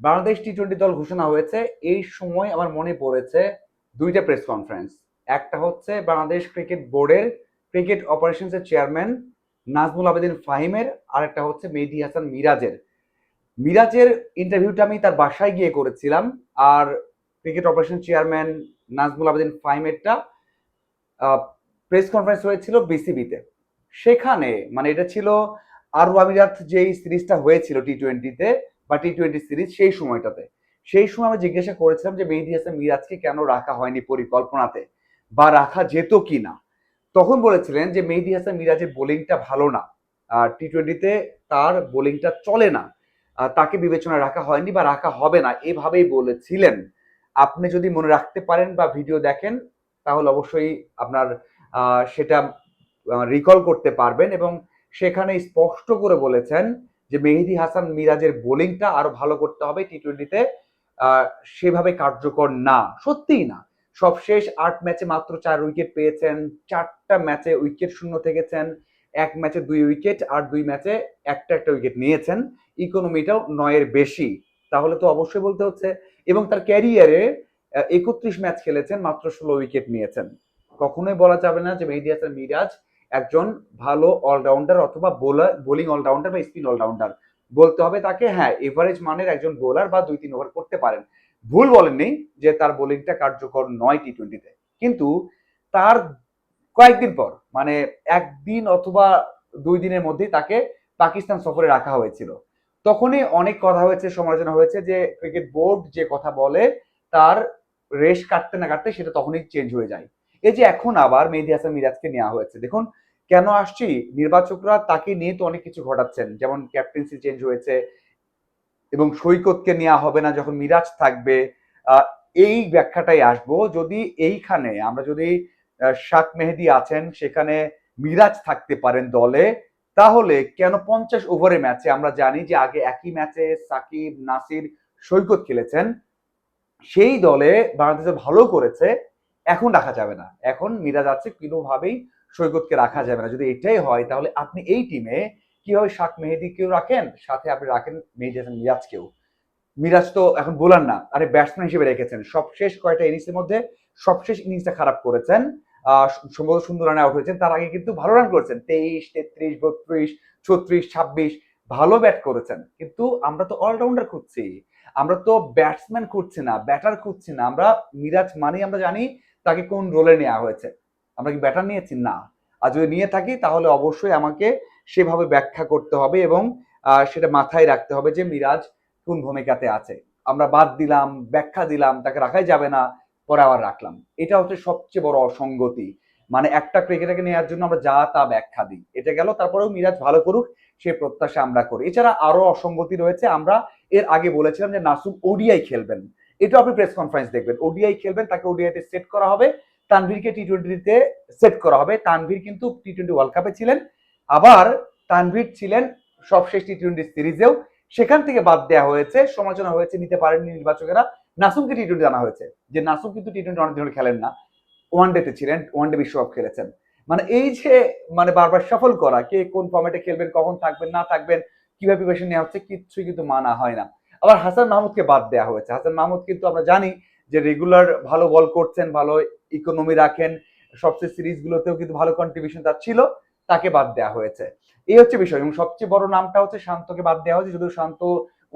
Bangladesh T twenty দল ঘোষণা হয়েছে। এই সময় আমার মনে পড়েছে দুইটা প্রেস কনফারেন্স একটা হচ্ছে বাংলাদেশ ক্রিকেট বোর্ডের ক্রিকেট অপারেশনসের চেয়ারম্যান নাজমুল আবেদিন ফাহিমের আর একটা হচ্ছে মেহদি হাসান মিরাজের। মিরাজের ইন্টারভিউটা আমি তার বাসায় গিয়ে করেছিলাম, আর cricket operation chairman Nazmul Abedin ফাহিমেরটা press conference হয়েছিল বিসিবিতে সেখানে মানে এটা ছিল আরব আমিরাত যেই সিরিজটা হয়েছিল টি টোয়েন্টিতে বা টি টোয়েন্টি সিরিজ সেই সময়টাতে। সেই সময় আমি জিজ্ঞাসা করেছিলাম যে, মেহেদি হাসান মিরাজকে কেন রাখা হয়নি পরিকল্পনাতে বা রাখা যেত কি না তখন বলেছিলেন যে, মেহেদি হাসান মিরাজের বোলিংটা ভালো না। আর টি টোয়েন্টিতে তার বোলিংটা চলে না। তাকে বিবেচনায় রাখা হয়নি বা রাখা হবে না। এভাবেই বলেছিলেন। আপনি যদি মনে রাখতে পারেন বা ভিডিও দেখেন, তাহলে অবশ্যই আপনার সেটা রিকল করতে পারবেন এবং সেখানে স্পষ্ট করে বলেছেন যে মেহেদি হাসান মিরাজের বোলিংটা আরও ভালো করতে হবে টি টোয়েন্টিতে সেভাবে কার্যকর না। সত্যিই না। সবশেষ আট ম্যাচে মাত্র চার উইকেট পেয়েছেন, চারটা ম্যাচে উইকেট শূন্য থেকেছেন, এক ম্যাচে দুই উইকেট আর দুই ম্যাচে একটা একটা উইকেট নিয়েছেন। ইকোনমিটাও নয়ের বেশি। তাহলে তো অবশ্যই বলতে হচ্ছে। এবং তার ক্যারিয়ারে একত্রিশ ম্যাচ খেলেছেন, মাত্র ষোলো উইকেট নিয়েছেন। কখনোই বলা যাবে না যে মেহেদি হাসান মিরাজ একজন ভালো অলরাউন্ডার অথবা বোলার বোলিং অলরাউন্ডার বা স্পিন অলরাউন্ডার বলতে হবে তাকে হ্যাঁ এভারেজ মানের একজন বোলার বা দুই তিন ওভার করতে পারেন। ভুল বলেননি যে তার বোলিংটা কার্যকর নয় টি টোয়েন্টিতে কিন্তু তার কয়েকদিন পর মানে একদিন অথবা দুই দিনের মধ্যেই তাকে পাকিস্তান সফরে রাখা হয়েছিল। তখনই অনেক কথা হয়েছে, সমালোচনা হয়েছে যে ক্রিকেট বোর্ড যে কথা বলে তার রেশ কাটতে না কাটতে সেটা তখনই চেঞ্জ হয়ে যায়। এই যে এখন আবার মেহেদি হাসান মিরাজকে নেওয়া হয়েছে, দেখুন কেন আসছি? নির্বাচকরা তাকে নিয়ে তো অনেক কিছু ঘটাচ্ছেন, যেমন ক্যাপ্টেন্সি চেঞ্জ হয়েছে এবং সৈকতকে নেওয়া হবে না যখন মিরাজ থাকবে। এই ব্যাখ্যাটাই আসব, যদি এইখানে আমরা যদি শাক মেহেদি আছেন, সেখানে মিরাজ থাকতে পারেন দলে, তাহলে কেন পঞ্চাশ ওভারের ম্যাচে আমরা জানি যে আগে একই ম্যাচে সাকিব, নাসির সৈকত খেলেছেন। সেই দলে বাংলাদেশে ভালো করেছে এখন রাখা যাবে না। এখন মিরাজ আছে কোনোভাবেই সৈকতকে রাখা যাবে না। যদি এটাই হয়, তাহলে আপনি এই টিমে কীভাবে শাক মেহেদিকেও রাখেন, সাথে আপনি রাখেন মেহেদি মিরাজকেও। মিরাজ তো এখন বোলার না, আরে ব্যাটসম্যান হিসেবে রেখেছেন। সবশেষ কয়টা ইনিংসের মধ্যে সবশেষ ইনিংসটা খারাপ করেছেন। সম্ভবত সুন্দর রানে আউট হয়েছেন, তার আগে কিন্তু ভালো রান করেছেন। তেইশ, তেত্রিশ, বত্রিশ, ছত্রিশ, ছাব্বিশ, ভালো ব্যাট করেছেন। কিন্তু আমরা তো অলরাউন্ডার খুঁজছি। আমরা তো ব্যাটসম্যান খুঁজছি না ব্যাটার খুঁজছি না। আমরা মিরাজ মানেই আমরা জানি তাকে কোন রোলে নেওয়া হয়েছে। আমরা কি ব্যাটার নিয়েছি? না। আর যদি নিয়ে থাকি, তাহলে অবশ্যই আমাকে সেভাবে ব্যাখ্যা করতে হবে এবং সেটা মাথায় রাখতে হবে যে মিরাজ কোন ভূমিকাতে আছে। আমরা বাদ দিলাম, ব্যাখ্যা দিলাম, তাকে রাখাই যাবে না, পরে আবার রাখলাম। এটা হচ্ছে সবচেয়ে বড় অসঙ্গতি। মানে একটা ক্রিকেটারকে নেওয়ার জন্য আমরা যা তা ব্যাখ্যা দিই। এটা গেল, তারপরেও মিরাজ ভালো করুক, সে প্রত্যাশা আমরা করি। এছাড়া আরও অসঙ্গতি রয়েছে, আমরা এর আগে বলেছিলাম যে নাসুম ওডিআই খেলবেন। এটা আপনি প্রেস কনফারেন্স দেখবেন। ওডিআই খেলবেন, তাকে ওডিআইতে সেট করা হবে। তানভীরকে টি টোয়েন্টিতে সেট করা হবে। তানভীর কিন্তু টি টোয়েন্টি ওয়ার্ল্ড কাপে ছিলেন। আবার তানভীর ছিলেন সবশেষ টি টোয়েন্টি সিরিজেও। সেখান থেকে বাদ দেওয়া হয়েছে, সমালোচনা হয়েছে, নিতে পারেননি নির্বাচকেরা। নাসুমকে টি টোয়েন্টি আনা হয়েছে। যে নাসুম কিন্তু টি টোয়েন্টি অনেক ধরে খেলেন না। ওয়ান ডেতে ছিলেন ওয়ান ডে বিশ্বকাপ খেলেছেন। মানে এই যে মানে বারবার সফল করা, কে কোন ফর্মেটে খেলবেন, কখন থাকবেন, না থাকবেন, কীভাবে প্রিপারেশন নেওয়া হচ্ছে, কিছুই কিন্তু মানা হয় না। আবার হাসান মাহমুদকে বাদ দেওয়া হয়েছে। হাসান মাহমুদ কিন্তু আমরা জানি যে রেগুলার ভালো বল করছেন, ভালো ইকোনমি রাখেন, সবচেয়ে সিরিজগুলোতেও কিন্তু ভালো কন্ট্রিবিউশন তার ছিল, তাকে বাদ দেওয়া হয়েছে। এই হচ্ছে বিষয়, এবং সবচেয়ে বড় নামটা হচ্ছে শান্তকে বাদ দেওয়া হয়েছে, যদিও শান্ত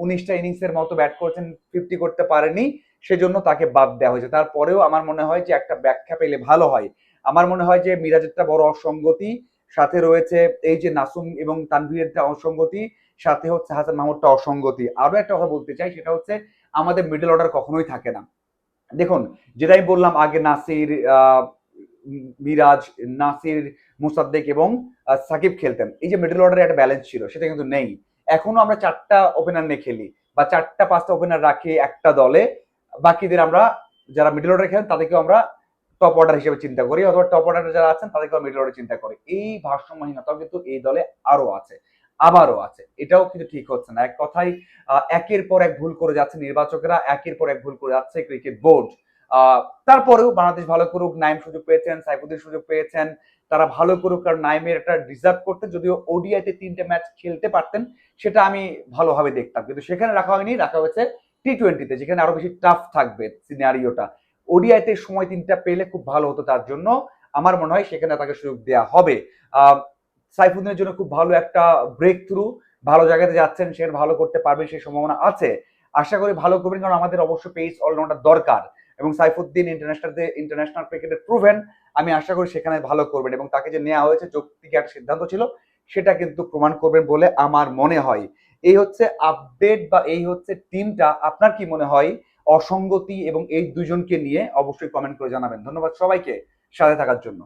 উনিশটা ইনিংসের মতো ব্যাট করছেন ফিফটি করতে পারেনি। সেজন্য তাকে বাদ দেওয়া হয়েছে। তারপরেও আমার মনে হয় যে একটা ব্যাখ্যা পেলে ভালো হয়। আমার মনে হয় যে মিরাজেরটা বড় অসঙ্গতি, সাথে রয়েছে এই যে নাসুম এবং তানভীরেরটা অসঙ্গতি, সাথে হচ্ছে হাসান মাহমুদটা অসঙ্গতি। আরও একটা কথা বলতে চাই, সেটা হচ্ছে আমাদের মিডল অর্ডার কখনোই থাকে না। দেখুন যেটা আমি বললাম আগে, নাসির মিরাজ, নাসির, মুসাদ্দেক এবং সাকিব খেলতেন। এই যে মিডল অর্ডারে একটা ব্যালেন্স ছিল, সেটা কিন্তু নেই। এখনও আমরা চারটা ওপেনার নিয়ে খেলি বা চারটা, পাঁচটা ওপেনার রাখি একটা দলে। বাকিদের আমরা যারা মিডল অর্ডার খেলেন, তাদেরকেও আমরা টপ অর্ডার হিসেবে চিন্তা করি, অথবা টপ অর্ডারে যারা আছেন, তাদেরকেও মিডল অর্ডার চিন্তা করি। এই ভারসাম্যহীনতাও কিন্তু এই দলে আরও আছে, আবারও আছে। এটাও কিন্তু ঠিক হচ্ছে না। এক কথাই একের পর এক ভুল করে যাচ্ছে নির্বাচকেরা, একের পর এক ভুল করে যাচ্ছে ক্রিকেট বোর্ড তারপরেও বাংলাদেশ ভালো করুক, নাইম সুযোগ পেয়েছেন, সাইফুদ্দিন সুযোগ পেয়েছেন, তারা ভালো করুক, কারণ নাইমের একটা ডিজার্ভ করতেন, যদিও ওডিআইতে তিনটে ম্যাচ খেলতে পারতেন, সেটা আমি ভালোভাবে দেখতাম। কিন্তু সেখানে রাখা হয়নি, রাখা হয়েছে টি টোয়েন্টিতে যেখানে আরও বেশি টাফ থাকবে সিনারিওটা ওডিআইতে সময় তিনটা পেলে খুব ভালো হতো তার জন্য। আমার মনে হয় সেখানে তাকে সুযোগ দেওয়া হবে। সাইফুদ্দিনের জন্য খুব ভালো একটা ব্রেক থ্রু ভালো জায়গাতে যাচ্ছেন সেখানে ভালো করতে পারবেন সেই সম্ভাবনা আছে। আশা করি ভালো করবেন, কারণ আমাদের অবশ্য পেস অলরাউন্ডার দরকার। এবং সাইফুদ্দিন ইন্টারন্যাশনাল ইন্টারন্যাশনাল ক্রিকেটে প্রুভেন আমি আশা করি সেখানে ভালো করবেন। এবং তাকে যে নেওয়া হয়েছে, যৌক্তিক একটা সিদ্ধান্ত ছিল, সেটা কিন্তু প্রমাণ করবেন বলে আমার মনে হয়। এই হচ্ছে আপডেট বা এই হচ্ছে টিমটা আপনার কি মনে হয়? অসঙ্গতি এবং এই দুজনকে নিয়ে অবশ্যই কমেন্ট করে জানাবেন। ধন্যবাদ সবাইকে, সাথে থাকার জন্য।